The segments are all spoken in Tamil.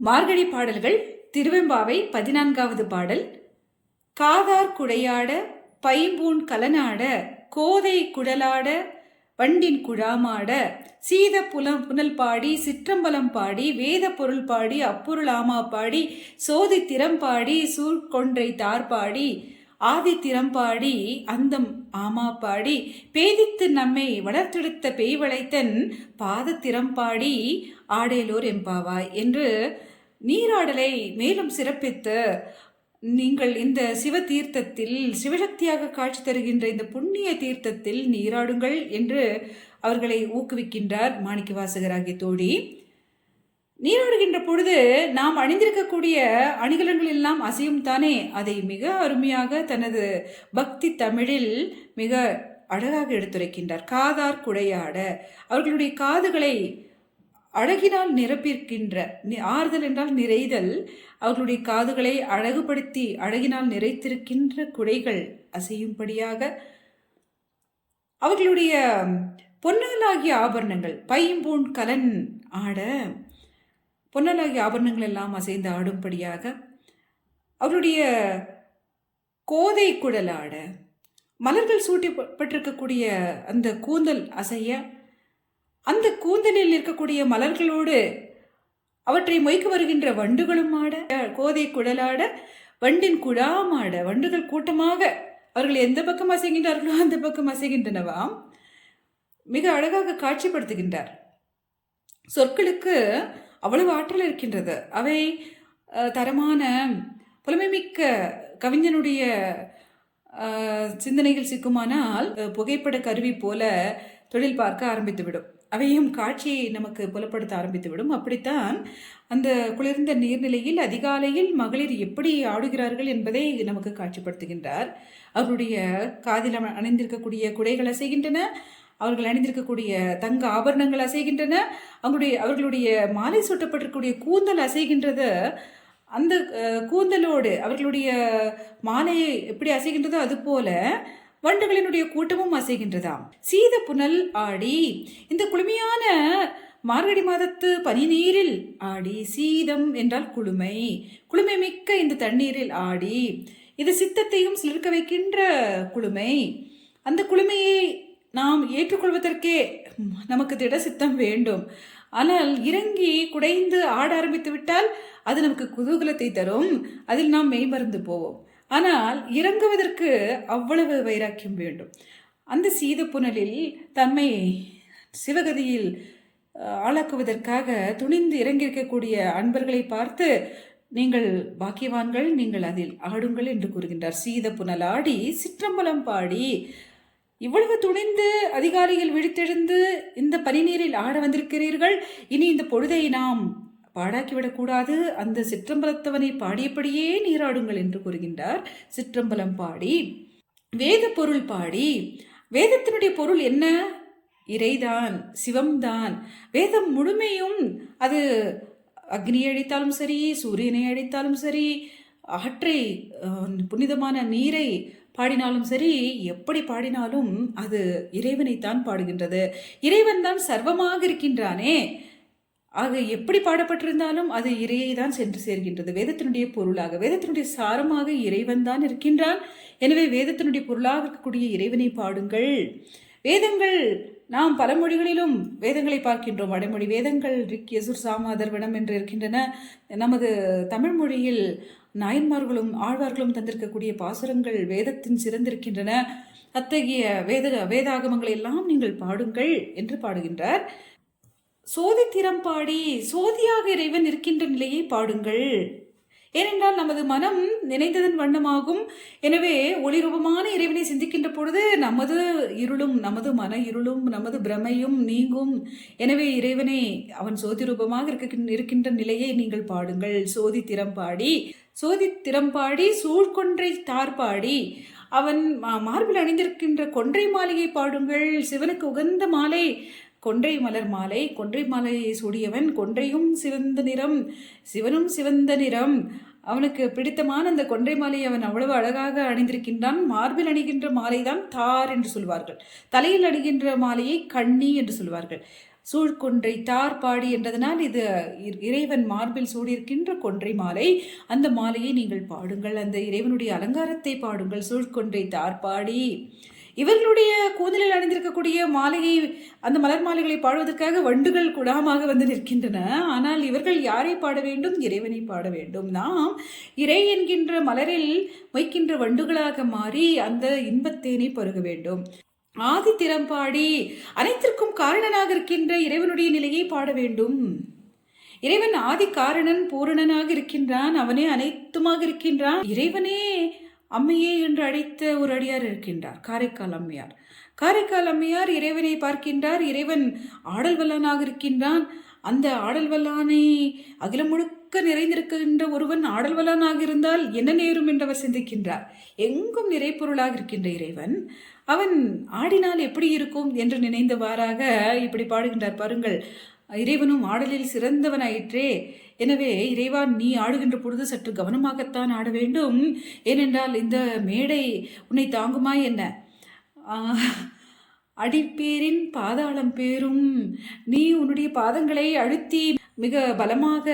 மார்கழி பாடல்கள் திருவெம்பாவை பதினான்காவது பாடல் காதார் குடையாட பைம்பூன் கலனாட கோதை குடலாட வண்டின் குழாமாட சீத புலம் புனல் பாடி சிற்றம்பலம் பாடி வேத பொருள் பாடி அப்பொருள் ஆமா பாடி சோதி திறம் பாடி சூழ்கொன்றை தார் பாடி ஆதி பாடி அந்தம் ஆமா பாடி பேதித்து நம்மை வளர்த்தெடுத்த பேய்வளைத்தன் பாதத்திறம் பாடி ஆடேலோர் எம்பாவாய் என்று நீராடலை மேலும் சிறப்பித்து நீங்கள் இந்த சிவ தீர்த்தத்தில் சிவசக்தியாக காட்சி தருகின்ற இந்த புண்ணிய தீர்த்தத்தில் நீராடுங்கள் என்று அவர்களை ஊக்குவிக்கின்றார் மாணிக்க வாசகராகிய தோழி. நீராடுகின்ற பொழுது நாம் அணிந்திருக்கக்கூடிய அணிகலன்கள் எல்லாம் அசையும் தானே. அதை மிக அருமையாக தனது பக்தி தமிழில் மிக அழகாக எடுத்துரைக்கின்றார். காதார் குடையாட. அவர்களுடைய காதுகளை அழகினால் நிரப்பியிருக்கின்ற நி- ஆறுதல் என்றால் நிறைதல். அவர்களுடைய காதுகளை அழகுபடுத்தி அழகினால் நிறைத்திருக்கின்ற குடைகள் அசையும்படியாக அவர்களுடைய பொன்னலாகிய ஆபரணங்கள் பைம்பூன் கலன் ஆட பொன்னலாகிய ஆபரணங்கள் எல்லாம் அசைந்து ஆடும்படியாக அவருடைய கோதை குழல் ஆட மலர்கள் சூட்டப்பட்டிருக்கக்கூடிய அந்த கூந்தல் அசைய அந்த கூந்தலில் இருக்கக்கூடிய மலர்களோடு அவற்றை மொய்க்கு வருகின்ற வண்டுகளும் ஆட கோதை குடலாட வண்டின் குடாமாட வண்டுகள் கூட்டமாக அவர்கள் எந்த பக்கம் அசைகின்றார்களோ அந்த பக்கம் அசைகின்றனவாம். மிக அழகாக காட்சிப்படுத்துகின்றார். சொற்களுக்கு அவ்வளவு ஆற்றல் இருக்கின்றது. அவை தரமான புலமைமிக்க கவிஞனுடைய சிந்தனைகள் சிக்குமானால் புகைப்பட கருவி போல தொழில் பார்க்க ஆரம்பித்துவிடும். அவையும் காட்சியை நமக்கு புலப்படுத்த ஆரம்பித்துவிடும். அப்படித்தான் அந்த குளிர்ந்த நீர்நிலையில் அதிகாலையில் மகளிர் எப்படி ஆடுகிறார்கள் என்பதை நமக்கு காட்சிப்படுத்துகின்றார். அவருடைய காதில் அணிந்திருக்கக்கூடிய குடைகள் அசைகின்றன. அவர்கள் அணிந்திருக்கக்கூடிய தங்க ஆபரணங்கள் அசைகின்றன. அவங்களுடைய அவர்களுடைய மாலை சூட்டப்பட்டிருக்கக்கூடிய கூந்தல் அசைகின்றது. அந்த கூந்தலோடு அவர்களுடைய மாலையை எப்படி அசைகின்றதோ அது போல வண்டுகளினுடைய கூட்டமும் அசைகின்றதாம். சீத புனல் ஆடி இந்த குளுமையான மார்கழி மாதத்து பனி நீரில் ஆடி சீதம் என்றால் குளுமை. குளுமை மிக்க இந்த தண்ணீரில் ஆடி இது சித்தத்தையும் சிலிர்க்க வைக்கின்ற குளுமை. அந்த குளுமையை நாம் ஏற்றுக்கொள்வதற்கே நமக்கு திட சித்தம் வேண்டும். ஆனால் இறங்கி குடைந்து ஆட ஆரம்பித்து விட்டால் அது நமக்கு குதூகலத்தை தரும். அதில் நாம் மெய்மறந்து போவோம். ஆனால் இறங்குவதற்கு அவ்வளவு வைராக்கியம் வேண்டும். அந்த சீத புனலில் தம்மை சிவகதியில் ஆளாக்குவதற்காக துணிந்து இறங்கியிருக்கக்கூடிய அன்பர்களை பார்த்து நீங்கள் பாக்கியவான்கள் நீங்கள் அதில் ஆடுங்கள் என்று கூறுகின்றார். சீத புனல் ஆடி சிற்றம்பலம் பாடி இவ்வளவு துணிந்து அதிகாலையில் விழித்தெழுந்து இந்த பனிநீரில் ஆட வந்திருக்கிறீர்கள். இனி இந்த பொழுதை நாம் பாடாக்கிவிடக்கூடாது. அந்த சிற்றம்பலத்தவனை பாடியபடியே நீராடுங்கள் என்று கூறுகின்றார். சிற்றம்பலம் பாடி வேத பொருள் பாடி. வேதத்தினுடைய பொருள் என்ன? இறைதான் சிவம்தான். வேதம் முழுமையும் அது அக்னியை அழித்தாலும் சரி சூரியனை அழித்தாலும் சரி ஆற்றை புனிதமான நீரை பாடினாலும் சரி எப்படி பாடினாலும் அது இறைவனைத்தான் பாடுகின்றது. இறைவன் தான் சர்வமாக இருக்கின்றானே. ஆக எப்படி பாடப்பட்டிருந்தாலும் அது இறையை தான் சென்று சேர்கின்றது. வேதத்தினுடைய பொருளாக வேதத்தினுடைய சாரமாக இறைவன் தான் இருக்கின்றான். எனவே வேதத்தினுடைய பொருளாக இருக்கக்கூடிய இறைவனை பாடுங்கள். வேதங்கள் நாம் பல மொழிகளிலும் வேதங்களை பார்க்கின்றோம். வடமொழி வேதங்கள் ரிக் எசுர் சாமாதர் அதர்வனம் என்று இருக்கின்றன. நமது தமிழ் மொழியில் நாயன்மார்களும் ஆழ்வார்களும் தந்திருக்கக்கூடிய பாசுரங்கள் வேதத்தின் சிறந்திருக்கின்றன. அத்தகைய வேத வேதாகமங்களை எல்லாம் நீங்கள் பாடுங்கள் என்று பாடுகின்றார். சோதித்திரம் பாடி சோதியாக இறைவன் இருக்கின்ற நிலையை பாடுங்கள். ஏனென்றால் நமது மனம் நினைத்ததன் வண்ணமாகும். எனவே ஒளிரூபமான இறைவனை சிந்திக்கின்ற பொழுது நமது இருளும் நமது மன இருளும் நமது பிரமையும் நீங்கும். எனவே இறைவனை அவன் சோதி ரூபமாக இருக்க இருக்கின்ற நிலையை நீங்கள் பாடுங்கள். சோதி திறம் பாடி சோதி திறம்பாடி சூழ்கொன்றை தார் பாடி. அவன் மா- மார்பில் அணிந்திருக்கின்ற கொன்றை மாலையை பாடுங்கள். சிவனுக்கு உகந்த மாலை கொன்றை மலர் மாலை கொன்றை மாலையை சூடியவன் கொன்றையும் சிவந்த நிறம் சிவனும் சிவந்த நிறம். அவனுக்கு பிடித்தமான அந்த கொன்றை மாலையை அவன் அவ்வளவு அழகாக அணிந்திருக்கின்றான். மார்பில் அணிகின்ற மாலைதான் தார் என்று சொல்வார்கள். தலையில் அணிகின்ற மாலையை கண்ணி என்று சொல்வார்கள். சூழ்கொன்றை தார் பாடி என்றதனால் இது இறைவன் மார்பில் சூடியிருக்கின்ற கொன்றை மாலை. அந்த மாலையை நீங்கள் பாடுங்கள். அந்த இறைவனுடைய அலங்காரத்தை பாடுங்கள். சூழ்கொன்றை தார் பாடி. இவர்களுடைய கூந்தலில் அணிந்திருக்கக்கூடிய மாலையை அந்த மலர் மாலைகளை பாடுவதற்காக வண்டுகள் குடாமாக வந்து நிற்கின்றன. ஆனால் இவர்கள் யாரை பாட வேண்டும்? இறைவனை பாட வேண்டும். நாம் இறை என்கின்ற மலரில் வைக்கின்ற வண்டுகளாக மாறி அந்த இன்பத்தேனை பருக வேண்டும். ஆதி திறம்பாடி அனைத்திற்கும் காரணனாக இருக்கின்ற இறைவனுடைய நிலையை பாட வேண்டும். இறைவன் ஆதி காரணன் பூரணனாக இருக்கின்றான். அவனே அனைத்துமாக இருக்கின்றான். இறைவனே அம்மையே என்று அழைத்த ஒரு அடியார் இருக்கின்றார் காரைக்கால் அம்மையார். காரைக்கால் அம்மையார் இறைவனை பார்க்கின்றார் இறைவன் ஆடல் வல்லானாக இருக்கின்றான். அந்த ஆடல் வல்லானை அகிலம் முழுக்க நிறைந்திருக்கின்ற ஒருவன் ஆடல் வல்லானாக இருந்தால் என்ன நேரும் என்றவர் சிந்திக்கின்றார். எங்கும் நிறைப்பொருளாக இருக்கின்ற இறைவன் அவன் ஆடினால் எப்படி இருக்கும் என்று நினைந்தவாறாக இப்படி பாடுகின்றார். பாருங்கள் இறைவனும் ஆடலில் சிறந்தவனாயிற்றே. எனவே இறைவா நீ ஆடுகின்ற பொழுது சற்று கவனமாகத்தான் ஆட வேண்டும். ஏனென்றால் இந்த மேடை உன்னை தாங்குமா என்ன? அடிப்பேரின் பாதாளம் பேரும். நீ உன்னுடைய பாதங்களை அழுத்தி மிக பலமாக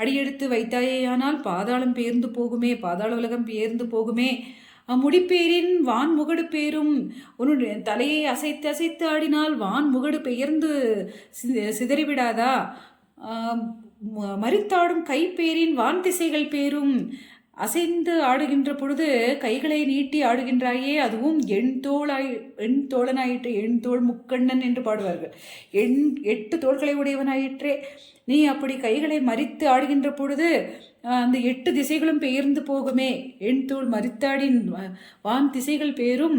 அடியெடுத்து வைத்தாயேயானால் பாதாளம் பேர்ந்து போகுமே பாதாள உலகம் பேர்ந்து போகுமே. அம்முடிப்பேரின் வான் முகடு பேரும். உன்னுடைய தலையை அசைத்து அசைத்து ஆடினால் வான் முகடு பெயர்ந்து சி- சிதறிவிடாதா? மறித்தாடும் மரித்தாடும் கைப்பேரின் வான் திசைகள் பேரும். அசைந்து ஆடுகின்ற பொழுது கைகளை நீட்டி ஆடுகின்றாயே அதுவும் எண் தோளாய் எண் தோழனாயிற்று எண் தோள் முக்கண்ணன் என்று பாடுவார்கள். எண் எட்டு தோள்களை உடையவனாயிற்றே. நீ அப்படி கைகளை மறித்து ஆடுகின்ற பொழுது அந்த எட்டு திசைகளும் பெயர்ந்து போகுமே. எண் தோள் மறித்தாடின் வான் திசைகள் பேரும்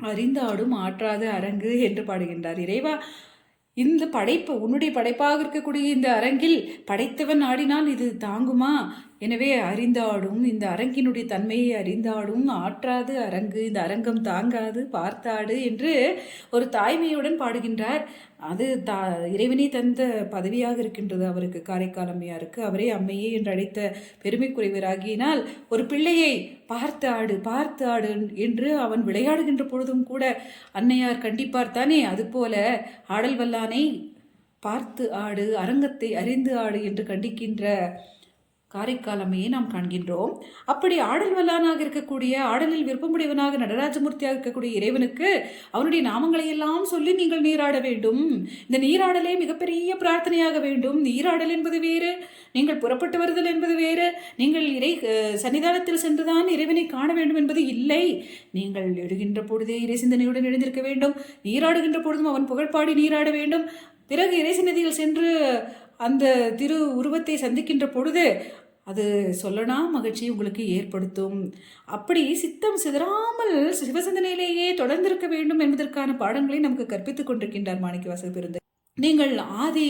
அறிந்தாடும் ஆற்றாத அரங்கு என்று பாடுகின்றார். இறைவா இந்த படைப்பு உன்னுடைய படைப்பாக இருக்கக்கூடிய இந்த அரங்கில் படைத்தவன் ஆடினால் இது தாங்குமா? எனவே அறிந்தாடும் இந்த அரங்கினுடைய தன்மையை அறிந்தாடும் ஆற்றாது அரங்கு இந்த அரங்கம் தாங்காது பார்த்தாடு என்று ஒரு தாய்மையுடன் பாடுகின்றார். அது தா இறைவனே தந்த பதவியாக இருக்கின்றது அவருக்கு காரைக்கால் அம்மையாருக்கு அவரே அம்மையே என்று அழைத்த பெருமைக்குரியவராகியினால் ஒரு பிள்ளையை பார்த்து ஆடு பார்த்து ஆடு என்று அவன் விளையாடுகின்ற பொழுதும் கூட அன்னையார் கண்டிப்பார் தானே அதுபோல ஆடல் வல்லானை பார்த்து ஆடு அரங்கத்தை அறிந்து ஆடு என்று கண்டிக்கின்ற காரைக்கால் அம்மையை நாம் காண்கின்றோம். அப்படி ஆடல் வல்லானாக இருக்கக்கூடிய ஆடலில் விருப்பமுடையவனாக நடராஜமூர்த்தியாக இருக்கக்கூடிய இறைவனுக்கு அவனுடைய நாமங்களை எல்லாம் சொல்லி நீங்கள் நீராட வேண்டும். இந்த நீராடலே மிகப்பெரிய பிரார்த்தனையாக வேண்டும். நீராடல் என்பது வேறு நீங்கள் புறப்பட்டு வருதல் என்பது வேறு நீங்கள் இறை சன்னிதானத்தில் சென்றுதான் இறைவனை காண வேண்டும் என்பது இல்லை. நீங்கள் எழுகின்ற பொழுதே இறை சிந்தனையுடன் எழுந்திருக்க வேண்டும். நீராடுகின்ற பொழுதும் அவன் புகழ்பாடி நீராட வேண்டும். பிறகு இறை சன்னதியில் சென்று அந்த திரு உருவத்தை சந்திக்கின்ற பொழுது அது சொல்லனா மகிழ்ச்சி உங்களுக்கு ஏற்படுத்தும். அப்படி சித்தம் சிதறாமல் சிவசிந்தனையிலேயே தொடர்ந்திருக்க வேண்டும் என்பதற்கான பாடங்களை நமக்கு கற்பித்துக் கொண்டிருக்கின்றார் மாணிக்கவாசல் பெருந்து நீங்கள் ஆதி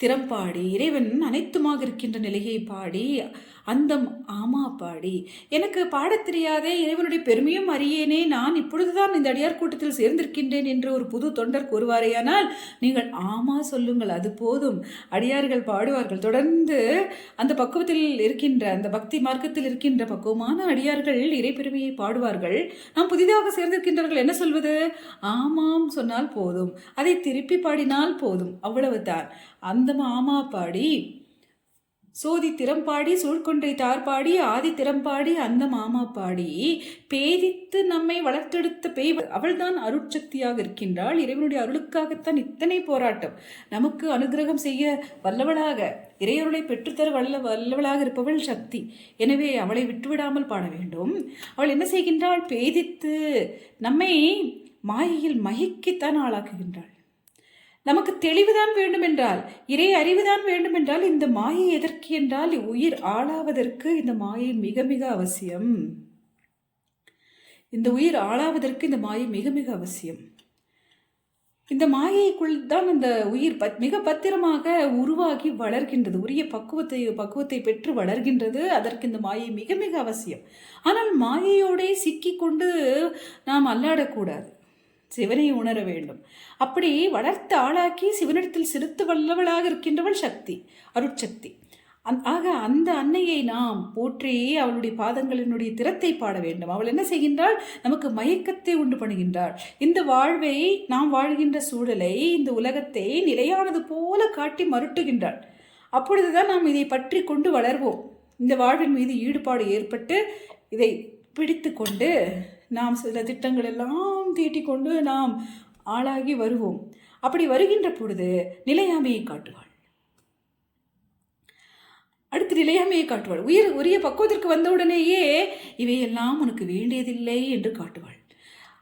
திறம்பாடி இறைவன் அனைத்துமாக இருக்கின்ற நிலையை பாடி அந்தம் ஆமா பாடி. எனக்கு பாடத் தெரியாதே இறைவனுடைய பெருமையும் அறியேனே நான் இப்பொழுதுதான் இந்த அடியார் கூட்டத்தில் சேர்ந்திருக்கின்றேன் என்று ஒரு புது தொண்டர் கூறுவாரேயானால் நீங்கள் ஆமா சொல்லுங்கள் அது போதும். அடியார்கள் பாடுவார்கள். தொடர்ந்து அந்த பக்குவத்தில் இருக்கின்ற அந்த பக்தி மார்க்கத்தில் இருக்கின்ற பக்குவமான அடியார்கள் இறை பெருமையை பாடுவார்கள். நாம் புதிதாக சேர்ந்திருக்கின்றவர்கள் என்ன சொல்வது? ஆமாம் சொன்னால் போதும். அதை திருப்பி பாடினால் போதும். அவ்வளவுதான். அந்த ஆமா பாடி சோதி திறம்பாடி சூழ்கொன்றை தார்பாடி ஆதி திறம்பாடி அந்த மாமா பாடி. பேதித்து நம்மை வளர்த்தெடுத்த பேய் அவள்தான் அருட்சக்தியாக இருக்கின்றாள். இறைவனுடைய அருளுக்காகத்தான் இத்தனை போராட்டம். நமக்கு அனுகிரகம் செய்ய வல்லவளாக இறையருளை பெற்றுத்தர வல்ல வல்லவளாக இருப்பவள் சக்தி. எனவே அவளை விட்டுவிடாமல் பாட வேண்டும். அவள் என்ன செய்கின்றாள்? பேதித்து நம்மை மாயையில் மயக்கித்தான் ஆளாக்குகின்றாள். நமக்கு தெளிவுதான் வேண்டுமென்றால் இறை அறிவுதான் வேண்டுமென்றால் இந்த மாயை எதற்கு என்றால் உயிர் ஆளாவதற்கு இந்த மாயை மிக மிக அவசியம். இந்த உயிர் ஆளாவதற்கு இந்த மாயை மிக மிக அவசியம். இந்த மாயைக்குள் தான் அந்த உயிர் பத் மிக பத்திரமாக உருவாகி வளர்கின்றது உரிய பக்குவத்தை பக்குவத்தை பெற்று வளர்கின்றது அதற்கு இந்த மாயை மிக மிக அவசியம். ஆனால் மாயையோடே சிக்கிக்கொண்டு நாம் அல்லாடக்கூடாது. சிவனை உணர வேண்டும். அப்படி வளர்த்து ஆளாக்கி சிவனிடத்தில் சிறுத்து வல்லவளாக இருக்கின்றவள் சக்தி அருட்சக்தி. அந் ஆக அந்த அன்னையை நாம் போற்றி அவளுடைய பாதங்களினுடைய திறத்தை பாட வேண்டும். அவள் என்ன செய்கின்றாள்? நமக்கு மயக்கத்தை உண்டு பண்ணுகின்றாள். இந்த வாழ்வை நாம் வாழ்கின்ற சூழலை இந்த உலகத்தை நிலையானது போல காட்டி மருட்டுகின்றாள். அப்பொழுதுதான் நாம் இதை பற்றி கொண்டு வளர்வோம். இந்த வாழ்வின் மீது ஈடுபாடு ஏற்பட்டு இதை பிடித்து கொண்டு நாம் சில திட்டங்கள் எல்லாம் தீட்டிக் கொண்டு நாம் ஆளாகி வருவோம். அப்படி வருகின்ற பொழுது நிலையாமையை காட்டுவாள். அடுத்து நிலையாமையை காட்டுவாள். உயிர் உரிய பக்குவத்திற்கு வந்தவுடனேயே இவையெல்லாம் உனக்கு வேண்டியதில்லை என்று காட்டுவாள்.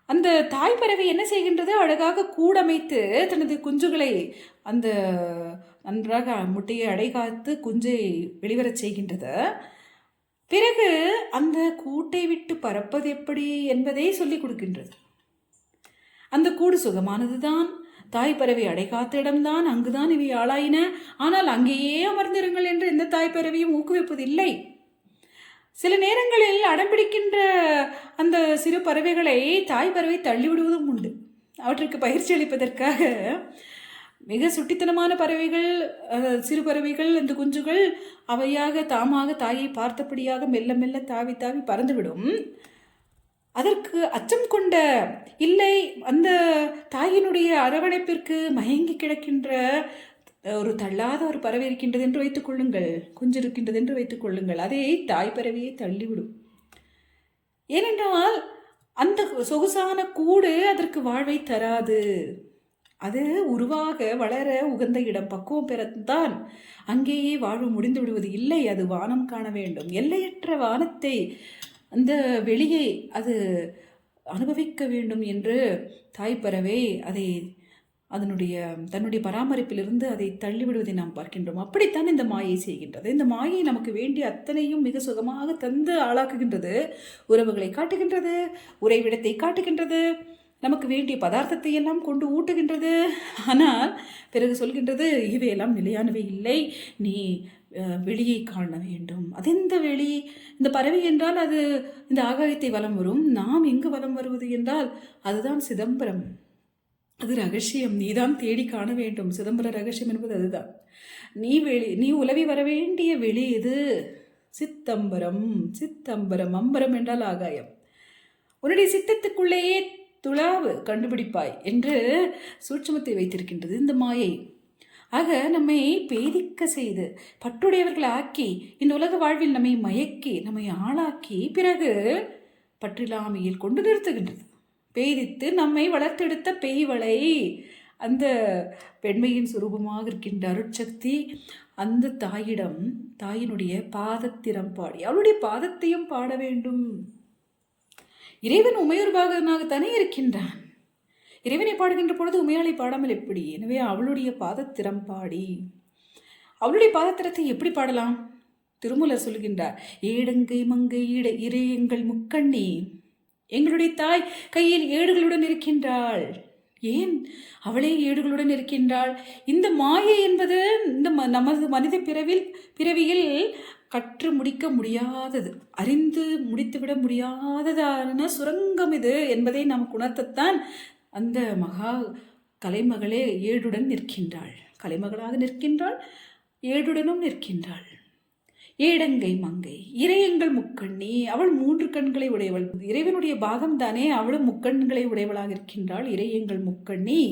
அந்த தாய் பறவை என்ன செய்கின்றது? அழகாக கூடமைத்து தனது குஞ்சுகளை அந்த நன்றாக முட்டையை அடைகாத்து குஞ்சை வெளிவரச் செய்கின்றது. பிறகு அந்த கூட்டை விட்டு பறப்பது எப்படி என்பதை சொல்லிக் கொடுக்கின்றது. அந்த கூடு சுகமானதுதான். தாய் பறவை அடைகாத்த இடம்தான். அங்குதான் இவை ஆளாயின. ஆனால் அங்கேயே அமர்ந்திருங்கள் என்று எந்த தாய் பறவையும் ஊக்குவிப்பதில்லை. சில நேரங்களில் அடம்பிடிக்கின்ற அந்த சிறு பறவைகளை தாய் பறவை தள்ளிவிடுவதும் உண்டு. அவற்றுக்கு பயிற்சி அளிப்பதற்காக மிக சுட்டித்தனமான பறவைகள் சிறு பறவைகள் அந்த குஞ்சுகள் அவையாக தாமாக தாயை பார்த்தபடியாக மெல்ல மெல்ல தாவி தாவி பறந்துவிடும். அதற்கு அச்சம் கொண்ட இல்லை அந்த தாயினுடைய அரவணைப்பிற்கு மயங்கி கிடக்கின்ற ஒரு தள்ளாத ஒரு பறவை இருக்கின்றது என்று வைத்துக் கொள்ளுங்கள். குஞ்சு இருக்கின்றது என்று வைத்துக் கொள்ளுங்கள். அதை தாய் பறவையை தள்ளிவிடும். ஏனென்றால் அந்த சொகுசான கூடு அதற்கு வாழ்வை தராது. அது உருவாக வளர உகந்த இடம் பக்குவம் பெறத்தான். அங்கேயே வாழ்வு முடிந்து விடுவது இல்லை அது வானம் காண வேண்டும். எல்லையற்ற வானத்தை அந்த வெளியை அது அனுபவிக்க வேண்டும் என்று தாய் பறவை அதை அதனுடைய தன்னுடைய பராமரிப்பிலிருந்து அதை தள்ளிவிடுவதை நாம் பார்க்கின்றோம். அப்படித்தான் இந்த மாயை செய்கின்றது. இந்த மாயை நமக்கு வேண்டிய அத்தனையும் மிக சுகமாக தந்து ஆளாக்குகின்றது. உறவுகளை காட்டுகின்றது உறைவிடத்தை காட்டுகின்றது. நமக்கு வேண்டிய பதார்த்தத்தை எல்லாம் கொண்டு ஊட்டுகின்றது. ஆனால் பிறகு சொல்கின்றது இவையெல்லாம் நிலையானவை இல்லை. நீ வெளியை காண வேண்டும். அது எந்த வெளி? இந்த பறவை என்றால் அது இந்த ஆகாயத்தை வலம் வரும். நாம் எங்கு வலம் வருவது என்றால் அதுதான் சிதம்பரம். அது ரகசியம். நீதான் தேடி காண வேண்டும். சிதம்பர ரகசியம் என்பது அதுதான். நீ வெளி நீ உலவி வர வேண்டிய வெளி இது சித்தம்பரம். சித்தம்பரம் அம்பரம் என்றால் ஆகாயம். உன்னுடைய சித்தத்துக்குள்ளேயே துளாவு கண்டுபிடிப்பாய் என்று சூட்சுமத்தை வைத்திருக்கின்றது இந்த மாயை. ஆக நம்மை பேதிக்க செய்து பற்றுடையவர்கள் ஆக்கி இந்த உலக வாழ்வில் நம்மை மயக்கி நம்மை ஆளாக்கி பிறகு பற்றில்லாமையில் கொண்டு நிறுத்துகின்றது. பேதித்து நம்மை வளர்த்தெடுத்த பேய்வளை அந்த பெண்மையின் சுரூபமாக இருக்கின்ற அருட்சக்தி அந்த தாயிடம் தாயினுடைய பாதத்திறம் பாடி அவளுடைய பாதத்தையும் பாட வேண்டும். இறைவன் உமையுர்பாகனாகத்தானே இருக்கின்றான். இறைவனை பாடுகின்ற பொழுது உமையாளை பாடாமல் எப்படி? எனவே அவளுடைய பாதத்திறம் பாடி. அவளுடைய பாதத்திரத்தை எப்படி பாடலாம்? திருமூலர் சொல்கின்றார் ஏடங்கை மங்கை ஈட இறை எங்கள் முக்கண்ணி எங்களுடைய தாய் கையில் ஏடுகளுடன் இருக்கின்றாள். ஏன்? அவளே ஏடுகளுடன் இருக்கின்றாள். இந்த மாயை என்பது இந்த ம- நமது மனித பிறவில் பிறவியில் கற்று முடிக்க முடியாதது அறிந்து முடித்துவிட முடியாததான சுரங்கம் இது என்பதை நாம் உணர்த்தத்தான் அந்த மகா கலைமகளே ஏடுடன் நிற்கின்றாள். கலைமகளாக நிற்கின்றாள் ஏடுடனும் நிற்கின்றாள். ஏடங்கை மங்கை இறையங்கள் முக்கண்ணி அவள் மூன்று கண்களை உடையவள். இறைவனுடைய பாகம் தானே அவளும் முக்கண்களை உடையவளாக இருக்கின்றாள். இறையங்கள் முக்கண்ணி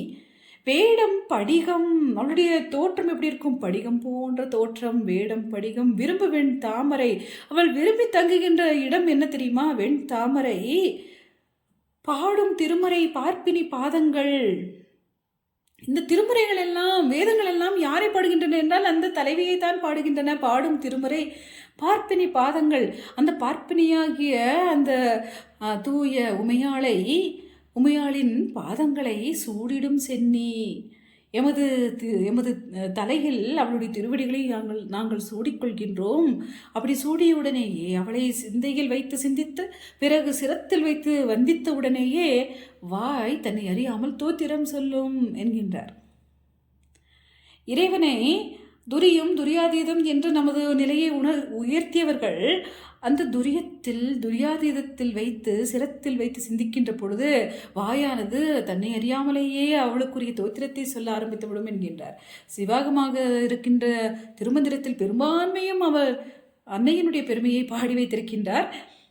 வேடம் படிகம் அவளுடைய தோற்றம் எப்படி இருக்கும்? படிகம் போன்ற தோற்றம் வேடம் படிகம் விரும்பு வெண் தாமரை. அவள் விரும்பி தங்குகின்ற இடம் என்ன தெரியுமா? வெண் தாமரை. பாடும் திருமறை பார்ப்பினி பாதங்கள். இந்த திருமுறைகள் எல்லாம் வேதங்கள் எல்லாம் யாரை பாடுகின்றன என்றால் அந்த தலைவியை தான் பாடுகின்றன. பாடும் திருமுறை பார்ப்பினி பாதங்கள். அந்த பார்ப்பினியாகிய அந்த தூய உமையாளை உமையாளின் பாதங்களை சூடிடும் சென்னி. எமது எமது தலையில் அவளுடைய திருவடிகளை நாங்கள் நாங்கள் சூடிக்கொள்கின்றோம். அப்படி சூடிய உடனேயே அவளை சிந்தையில் வைத்து சிந்தித்து பிறகு சிரத்தில் வைத்து வந்தித்த உடனேயே வாய் தன்னை அறியாமல் தோத்திரம் சொல்லும் என்கின்றார். இறைவனை துரியும் துரியாதீதம் என்று நமது நிலையை உணர் உயர்த்தியவர்கள் அந்த துரியத்தில் துரியாதீதத்தில் வைத்து சிரத்தில் வைத்து சிந்திக்கின்ற பொழுது வாயானது தன்னை அறியாமலேயே அவளுக்குரிய தோத்திரத்தை சொல்ல ஆரம்பித்துவிடும் என்கின்றார். சிவாகமாக இருக்கின்ற திருமந்திரத்தில் பெரும்பான்மையும் அவர் அன்னையினுடைய பெருமையை பாடி வைத்திருக்கின்றார்.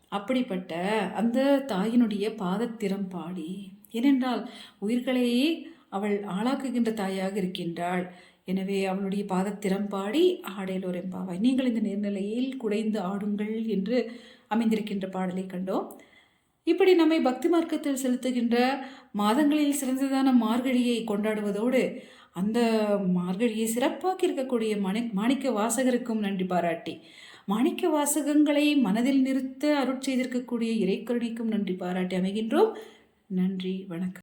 அப்படிப்பட்ட அந்த தாயினுடைய பாதத்திறம் பாடி ஏனென்றால் உயிர்களை அவள் ஆளாக்குகின்ற தாயாக இருக்கின்றாள். எனவே அவளுடைய பாதத்திறம் பாடி ஆடையிலோர் எம்பாவாய் நீங்கள் இந்த நேர்நிலையில் குடைந்து ஆடுங்கள் என்று அமைந்திருக்கின்ற பாடலை கண்டோம். இப்படி நம்மை பக்தி மார்க்கத்தில் செலுத்துகின்ற மாதங்களில் சிறந்ததான மார்கழியை கொண்டாடுவதோடு அந்த மார்கழியை சிறப்பாக இருக்கக்கூடிய மணி மாணிக்க வாசகருக்கும் நன்றி பாராட்டி. மாணிக்க வாசகங்களை மனதில் நிறுத்த அருட்செய்திருக்கக்கூடிய இறைக்கருணைக்கும் நன்றி பாராட்டி அமைகின்றோம். நன்றி வணக்கம்.